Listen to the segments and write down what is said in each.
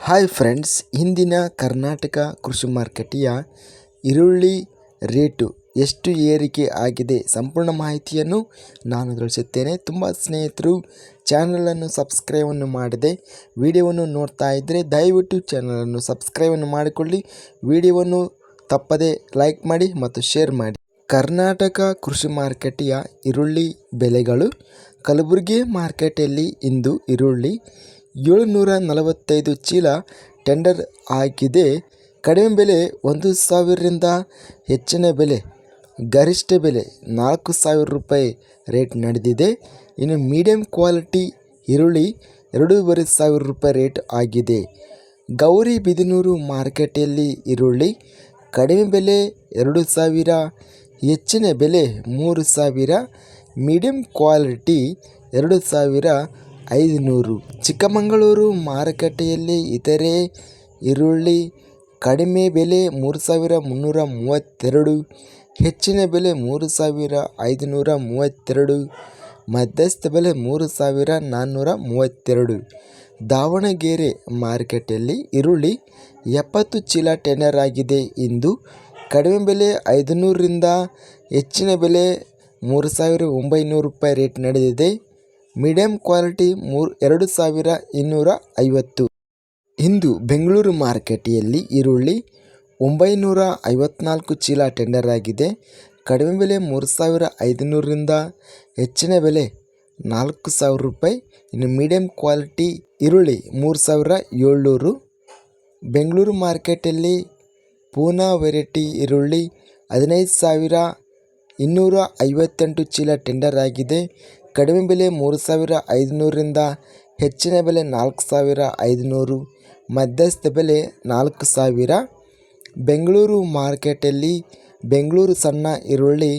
Hi friends ಇಂದಿನ ಕರ್ನಾಟಕ ಕೃಷಿ ಮಾರುಕಟ್ಟೆಯ ಈರುಳ್ಳಿ ರೇಟು ಎಷ್ಟು ಏರಿಕೆ ಆಗಿದೆ ಸಂಪೂರ್ಣ ಮಾಹಿತಿಯನ್ನು ನಾನು ತಿಳಿಸುತ್ತೇನೆ. ತುಂಬ ಸ್ನೇಹಿತರು ಚಾನಲನ್ನು ಸಬ್ಸ್ಕ್ರೈಬನ್ನು ಮಾಡಿದೆ ವಿಡಿಯೋವನ್ನು ನೋಡ್ತಾ ಇದ್ದರೆ ದಯವಿಟ್ಟು ಚಾನಲನ್ನು ಸಬ್ಸ್ಕ್ರೈಬನ್ನು ಮಾಡಿಕೊಳ್ಳಿ. ವಿಡಿಯೋವನ್ನು ತಪ್ಪದೆ ಲೈಕ್ ಮಾಡಿ ಮತ್ತು ಶೇರ್ ಮಾಡಿ. ಕರ್ನಾಟಕ ಕೃಷಿ ಮಾರುಕಟ್ಟೆಯ ಈರುಳ್ಳಿ ಬೆಲೆಗಳು ಕಲಬುರಗಿ ಮಾರ್ಕೆಟಲ್ಲಿ ಇಂದು ಈರುಳ್ಳಿ ಏಳುನೂರ ನಲವತ್ತೈದು ಚೀಲ ಟೆಂಡರ್ ಆಗಿದೆ. ಕಡಿಮೆ ಬೆಲೆ ಒಂದು ಸಾವಿರದಿಂದ ಹೆಚ್ಚಿನ ಬೆಲೆ, ಗರಿಷ್ಠ ಬೆಲೆ ನಾಲ್ಕು ಸಾವಿರ ರೂಪಾಯಿ ರೇಟ್ ನಡೆದಿದೆ. ಇನ್ನು ಮೀಡಿಯಂ ಕ್ವಾಲಿಟಿ ಈರುಳ್ಳಿ ಎರಡೂವರೆ ಸಾವಿರ ರೂಪಾಯಿ ರೇಟ್ ಆಗಿದೆ. ಗೌರಿ ಬಿದಿನೂರು ಮಾರುಕಟ್ಟೆಯಲ್ಲಿ ಈರುಳ್ಳಿ ಕಡಿಮೆ ಬೆಲೆ ಎರಡು ಸಾವಿರ, ಹೆಚ್ಚಿನ ಬೆಲೆ ಮೂರು ಸಾವಿರ, ಮೀಡಿಯಂ ಕ್ವಾಲಿಟಿ ಎರಡು ಸಾವಿರ ಐದುನೂರು. ಚಿಕ್ಕಮಗಳೂರು ಮಾರುಕಟ್ಟೆಯಲ್ಲಿ ಇತರೆ ಈರುಳ್ಳಿ ಕಡಿಮೆ ಬೆಲೆ ಮೂರು ಸಾವಿರ ಮುನ್ನೂರ ಮೂವತ್ತೆರಡು, ಹೆಚ್ಚಿನ ಬೆಲೆ ಮೂರು ಸಾವಿರ ಐದುನೂರ ಮೂವತ್ತೆರಡು, ಮಧ್ಯಸ್ಥ ಬೆಲೆ ಮೂರು ಸಾವಿರ ನಾನ್ನೂರ ಮೂವತ್ತೆರಡು. ದಾವಣಗೆರೆ ಮಾರುಕಟ್ಟೆಯಲ್ಲಿ ಈರುಳ್ಳಿ ಎಪ್ಪತ್ತು ಚೀಲ ಟೆಂಡರ್ ಆಗಿದೆ. ಇಂದು ಕಡಿಮೆ ಬೆಲೆ ಐದುನೂರರಿಂದ ಹೆಚ್ಚಿನ ಬೆಲೆ ಮೂರು ಸಾವಿರ ಒಂಬೈನೂರು ರೂಪಾಯಿ ರೇಟ್ ನಡೆದಿದೆ. ಮೀಡಿಯಂ ಕ್ವಾಲಿಟಿ ಮೂರು ಎರಡು ಸಾವಿರ ಇನ್ನೂರ ಐವತ್ತು. ಇಂದು ಬೆಂಗಳೂರು ಮಾರುಕಟ್ಟೆಯಲ್ಲಿ ಈರುಳ್ಳಿ ಒಂಬೈನೂರ ಐವತ್ನಾಲ್ಕು ಚೀಲ ಟೆಂಡರ್ ಆಗಿದೆ. ಕಡಿಮೆ ಬೆಲೆ ಮೂರು ಸಾವಿರ ಐದುನೂರರಿಂದ ಹೆಚ್ಚಿನ ಬೆಲೆ ನಾಲ್ಕು ಸಾವಿರ ರೂಪಾಯಿ. ಇನ್ನು ಮೀಡಿಯಂ ಕ್ವಾಲಿಟಿ ಈರುಳ್ಳಿ ಮೂರು ಸಾವಿರ ಏಳ್ನೂರು. ಬೆಂಗಳೂರು ಮಾರ್ಕೆಟಲ್ಲಿ ಪೂನಾ ವೆರೈಟಿ ಈರುಳ್ಳಿ ಹದಿನೈದು ಸಾವಿರ ಇನ್ನೂರ ಐವತ್ತೆಂಟು ಚೀಲ ಟೆಂಡರ್ ಆಗಿದೆ. ಕಡಿಮೆ ಬೆಲೆ ಮೂರು ಸಾವಿರ ಐದುನೂರರಿಂದ ಹೆಚ್ಚಿನ ಬೆಲೆ ನಾಲ್ಕು ಸಾವಿರ ಐದುನೂರು, ಮಧ್ಯಸ್ಥ ಬೆಲೆ ನಾಲ್ಕು ಸಾವಿರ. ಬೆಂಗಳೂರು ಮಾರ್ಕೆಟಲ್ಲಿ ಬೆಂಗಳೂರು ಸಣ್ಣ ಈರುಳ್ಳಿ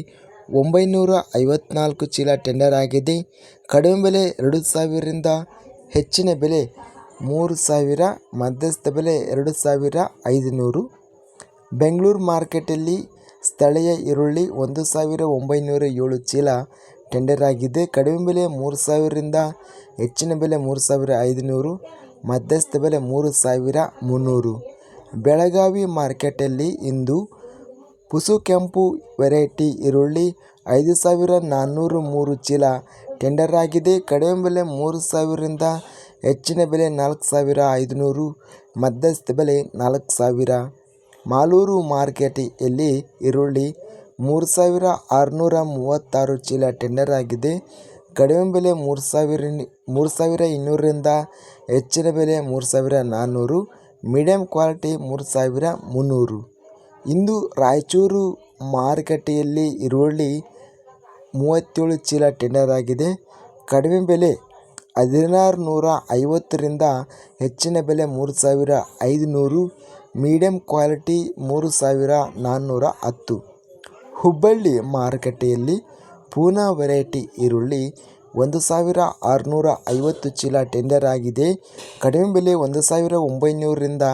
ಒಂಬೈನೂರ ಐವತ್ನಾಲ್ಕು ಚೀಲ ಟೆಂಡರ್ ಆಗಿದೆ. ಕಡಿಮೆ ಬೆಲೆ ಎರಡು ಸಾವಿರದಿಂದ ಹೆಚ್ಚಿನ ಬೆಲೆ ಮೂರು ಸಾವಿರ, ಮಧ್ಯಸ್ಥ ಬೆಲೆ ಎರಡು ಸಾವಿರ ಐದುನೂರು. ಬೆಂಗಳೂರು ಮಾರ್ಕೆಟಲ್ಲಿ ಸ್ಥಳೀಯ ಈರುಳ್ಳಿ ಒಂದು ಸಾವಿರ ಒಂಬೈನೂರ ಏಳು ಚೀಲ ಟೆಂಡರ್ ಆಗಿದೆ ಕಡಿಮೆ ಬೆಲೆ ಮೂರು ಸಾವಿರದಿಂದ ಹೆಚ್ಚಿನ ಬೆಲೆ ಮೂರು ಸಾವಿರ ಐದುನೂರು, ಮಧ್ಯಸ್ಥ ಬೆಲೆ ಮೂರು ಸಾವಿರ ಮುನ್ನೂರು. ಬೆಳಗಾವಿ ಮಾರ್ಕೆಟಲ್ಲಿ ಇಂದು ಪುಸು ಕೆಂಪು ವೆರೈಟಿ ಈರುಳ್ಳಿ ಐದು ಸಾವಿರ ನಾನ್ನೂರು ಮೂರು ಚೀಲ ಟೆಂಡರ್ ಆಗಿದೆ ಕಡಿಮೆ ಬೆಲೆ ಮೂರು ಸಾವಿರದಿಂದ ಹೆಚ್ಚಿನ ಬೆಲೆ ನಾಲ್ಕು ಸಾವಿರ ಐದುನೂರು, ಮಧ್ಯಸ್ಥ ಬೆಲೆ ನಾಲ್ಕು ಸಾವಿರ. ಮಾಲೂರು ಮಾರ್ಕೆಟಲ್ಲಿ ಈರುಳ್ಳಿ ಮೂರು ಸಾವಿರ ಆರುನೂರ ಮೂವತ್ತಾರು ಚೀಲ ಟೆಂಡರ್ ಆಗಿದೆ. ಕಡಿಮೆ ಬೆಲೆ ಮೂರು ಸಾವಿರ ಮೂರು ಸಾವಿರ ಇನ್ನೂರರಿಂದ ಹೆಚ್ಚಿನ ಬೆಲೆ ಮೂರು ಸಾವಿರ ನಾನ್ನೂರು ಮೀಡಿಯಂ ಕ್ವಾಲಿಟಿ ಮೂರು ಸಾವಿರ ಮುನ್ನೂರು. ಇಂದು ರಾಯಚೂರು ಮಾರುಕಟ್ಟೆಯಲ್ಲಿ ಈರುಳ್ಳಿ ಮೂವತ್ತೇಳು ಚೀಲ ಟೆಂಡರ್ ಆಗಿದೆ. ಕಡಿಮೆ ಬೆಲೆ ಹದಿನಾರು ನೂರ ಐವತ್ತರಿಂದ ಹೆಚ್ಚಿನ ಬೆಲೆ ಮೂರು ಸಾವಿರ ಐದುನೂರು ಮೀಡಿಯಂ ಕ್ವಾಲಿಟಿ ಮೂರು ಸಾವಿರ ನಾನ್ನೂರ ಹತ್ತು. ಹುಬ್ಬಳ್ಳಿ ಮಾರುಕಟ್ಟೆಯಲ್ಲಿ ಪೂನಾ ವೆರೈಟಿ ಈರುಳ್ಳಿ ಒಂದು ಸಾವಿರ ಆರುನೂರ ಐವತ್ತು ಚೀಲ ಟೆಂಡರ್ ಆಗಿದೆ. ಕಡಿಮೆ ಬೆಲೆ ಒಂದು ಸಾವಿರ ಒಂಬೈನೂರರಿಂದ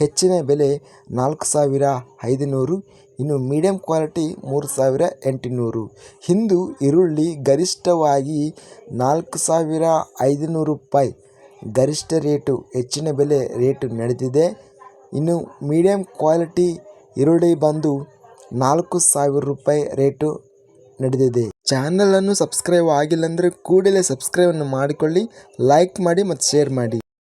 ಹೆಚ್ಚಿನ ಬೆಲೆ ನಾಲ್ಕು ಸಾವಿರ ಐದುನೂರು, ಇನ್ನು ಮೀಡಿಯಂ ಕ್ವಾಲಿಟಿ ಮೂರು ಸಾವಿರ ಎಂಟುನೂರು. ಇಂದು ಈರುಳ್ಳಿ ಗರಿಷ್ಠವಾಗಿ ನಾಲ್ಕು ಸಾವಿರ ಐದುನೂರು ರೂಪಾಯಿ. ಗರಿಷ್ಠ ರೇಟು, ಹೆಚ್ಚಿನ ಬೆಲೆ ರೇಟು ನಡೆದಿದೆ. ಇನ್ನು ಮೀಡಿಯಂ ಕ್ವಾಲಿಟಿ ಈರುಳ್ಳಿ ಬಂದು ನಾಲ್ಕು ಸಾವಿರ ರೂಪಾಯಿ ರೇಟು ನಡೆದಿದೆ. ಚಾನಲನ್ನು ಸಬ್ಸ್ಕ್ರೈಬ್ ಆಗಿಲ್ಲ ಅಂದರೆ ಕೂಡಲೇ ಸಬ್ಸ್ಕ್ರೈಬನ್ನು ಮಾಡಿಕೊಳ್ಳಿ, ಲೈಕ್ ಮಾಡಿ ಮತ್ತು ಶೇರ್ ಮಾಡಿ.